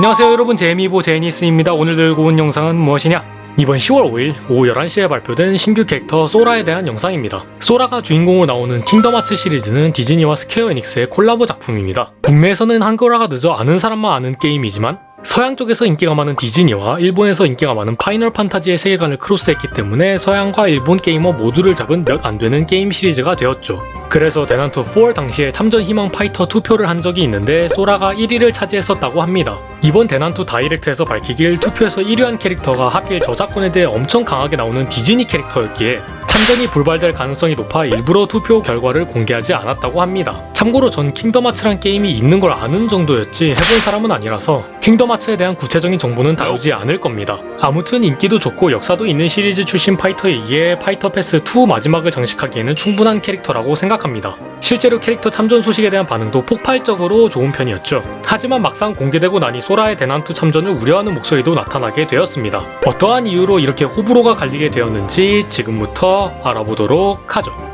안녕하세요 여러분. 제미보 제니스입니다. 오늘 들고 온 영상은 무엇이냐? 이번 10월 5일 오후 11시에 발표된 신규 캐릭터 소라에 대한 영상입니다. 소라가 주인공으로 나오는 킹덤 하츠 시리즈는 디즈니와 스퀘어 에닉스의 콜라보 작품입니다. 국내에서는 한글화가 늦어 아는 사람만 아는 게임이지만 서양 쪽에서 인기가 많은 디즈니와 일본에서 인기가 많은 파이널 판타지의 세계관을 크로스했기 때문에 서양과 일본 게이머 모두를 잡은 몇 안 되는 게임 시리즈가 되었죠. 그래서 대난투 4 당시에 참전 희망 파이터 투표를 한 적이 있는데 소라가 1위를 차지했었다고 합니다. 이번 대난투 다이렉트에서 밝히길 투표에서 1위한 캐릭터가 하필 저작권에 대해 엄청 강하게 나오는 디즈니 캐릭터였기에 참전이 불발될 가능성이 높아 일부러 투표 결과를 공개하지 않았다고 합니다. 참고로 전 킹덤 하츠란 게임이 있는 걸 아는 정도였지 해본 사람은 아니라서 킹덤 하츠에 대한 구체적인 정보는 다루지 않을 겁니다. 아무튼 인기도 좋고 역사도 있는 시리즈 출신 파이터이기에 파이터 패스 2 마지막을 장식하기에는 충분한 캐릭터라고 생각합니다. 실제로 캐릭터 참전 소식에 대한 반응도 폭발적으로 좋은 편이었죠. 하지만 막상 공개되고 나니 소라의 대난투 참전을 우려하는 목소리도 나타나게 되었습니다. 어떠한 이유로 이렇게 호불호가 갈리게 되었는지 지금부터 알아보도록 하죠.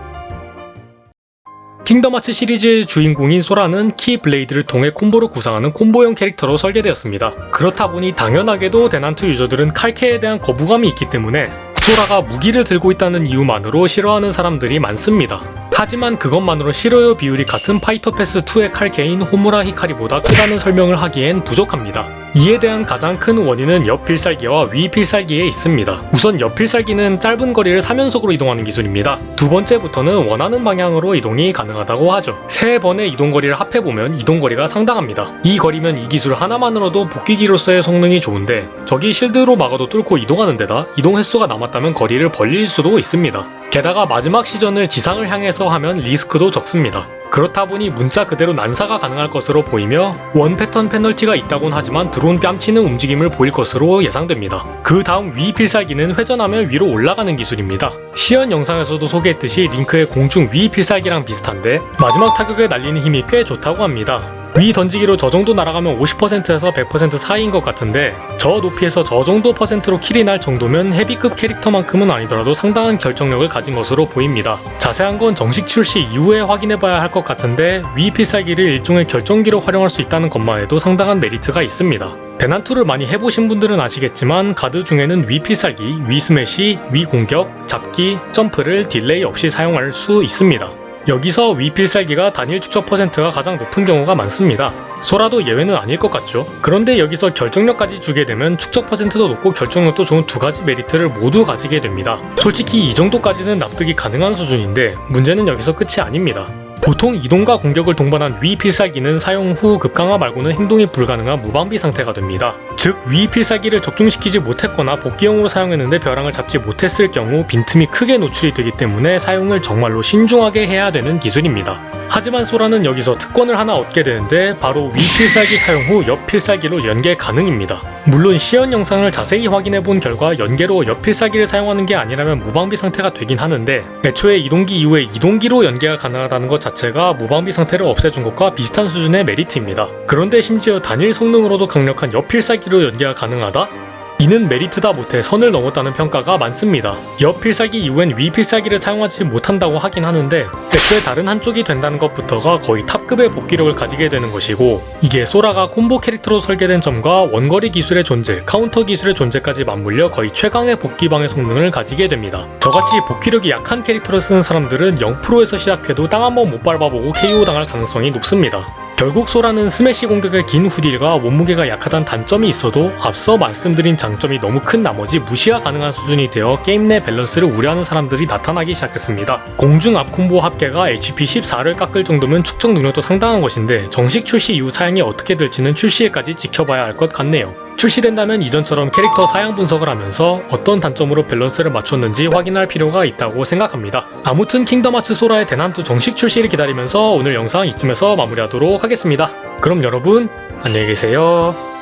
킹덤하츠 시리즈의 주인공인 소라는 키 블레이드를 통해 콤보를 구상하는 콤보형 캐릭터로 설계되었습니다. 그렇다 보니 당연하게도 대난투 유저들은 칼케에 대한 거부감이 있기 때문에 소라가 무기를 들고 있다는 이유만으로 싫어하는 사람들이 많습니다. 하지만 그것만으로 싫어요 비율이 같은 파이터 패스 2의 칼케인 호무라 히카리보다 크다는 설명을 하기엔 부족합니다. 이에 대한 가장 큰 원인은 옆 필살기와 위 필살기에 있습니다. 우선 옆 필살기는 짧은 거리를 3연속으로 이동하는 기술입니다. 두 번째부터는 원하는 방향으로 이동이 가능하다고 하죠. 세 번의 이동 거리를 합해보면 이동 거리가 상당합니다. 이 거리면 이 기술 하나만으로도 복귀기로서의 성능이 좋은데 적이 실드로 막아도 뚫고 이동하는 데다 이동 횟수가 남았다면 거리를 벌릴 수도 있습니다. 게다가 마지막 시전을 지상을 향해서 하면 리스크도 적습니다. 그렇다 보니 문자 그대로 난사가 가능할 것으로 보이며 원 패턴 페널티가 있다곤 하지만 드론 뺨치는 움직임을 보일 것으로 예상됩니다. 그 다음 위 필살기는 회전하면 위로 올라가는 기술입니다. 시연 영상에서도 소개했듯이 링크의 공중 위 필살기랑 비슷한데 마지막 타격에 날리는 힘이 꽤 좋다고 합니다. 위 던지기로 저 정도 날아가면 50%에서 100% 사이인 것 같은데 저 높이에서 저 정도 퍼센트로 킬이 날 정도면 헤비급 캐릭터만큼은 아니더라도 상당한 결정력을 가진 것으로 보입니다. 자세한 건 정식 출시 이후에 확인해봐야 할 것 같은데 위 필살기를 일종의 결정기로 활용할 수 있다는 것만 해도 상당한 메리트가 있습니다. 대난투를 많이 해보신 분들은 아시겠지만 가드 중에는 위 필살기, 위 스매시, 위 공격, 잡기, 점프를 딜레이 없이 사용할 수 있습니다. 여기서 위 필살기가 단일 축적 퍼센트가 가장 높은 경우가 많습니다. 소라도 예외는 아닐 것 같죠. 그런데 여기서 결정력까지 주게 되면 축적 퍼센트도 높고 결정력도 좋은 두 가지 메리트를 모두 가지게 됩니다. 솔직히 이 정도까지는 납득이 가능한 수준인데 문제는 여기서 끝이 아닙니다. 보통 이동과 공격을 동반한 위 필살기는 사용 후 급강화 말고는 행동이 불가능한 무방비 상태가 됩니다. 즉, 위 필살기를 적중시키지 못했거나 복귀형으로 사용했는데 벼랑을 잡지 못했을 경우 빈틈이 크게 노출이 되기 때문에 사용을 정말로 신중하게 해야 되는 기술입니다. 하지만 소라는 여기서 특권을 하나 얻게 되는데 바로 위 필살기 사용 후 옆 필살기로 연계 가능입니다. 물론 시연 영상을 자세히 확인해 본 결과 연계로 옆 필살기를 사용하는 게 아니라면 무방비 상태가 되긴 하는데 애초에 이동기 이후에 이동기로 연계가 가능하다는 것 자체가 무방비 상태를 없애준 것과 비슷한 수준의 메리트입니다. 그런데 심지어 단일 성능으로도 강력한 옆 필살기로 연계가 가능하다? 이는 메리트다 못해 선을 넘었다는 평가가 많습니다. 옆 필살기 이후엔 위 필살기를 사용하지 못한다고 하긴 하는데 애초에 다른 한쪽이 된다는 것부터가 거의 탑급의 복귀력을 가지게 되는 것이고 이게 소라가 콤보 캐릭터로 설계된 점과 원거리 기술의 존재, 카운터 기술의 존재까지 맞물려 거의 최강의 복귀방의 성능을 가지게 됩니다. 저같이 복귀력이 약한 캐릭터를 쓰는 사람들은 0%에서 시작해도 땅 한 번 못 밟아보고 KO 당할 가능성이 높습니다. 결국 소라는 스매시 공격의 긴 후딜과 몸무게가 약하단 단점이 있어도 앞서 말씀드린 장점이 너무 큰 나머지 무시가 가능한 수준이 되어 게임 내 밸런스를 우려하는 사람들이 나타나기 시작했습니다. 공중 앞 콤보 합계가 HP 14를 깎을 정도면 축적 능력도 상당한 것인데 정식 출시 이후 사양이 어떻게 될지는 출시일까지 지켜봐야 할 것 같네요. 출시된다면 이전처럼 캐릭터 사양 분석을 하면서 어떤 단점으로 밸런스를 맞췄는지 확인할 필요가 있다고 생각합니다. 아무튼 킹덤 하츠 소라의 대난투 정식 출시를 기다리면서 오늘 영상 이쯤에서 마무리하도록 하겠습니다. 그럼 여러분 안녕히 계세요.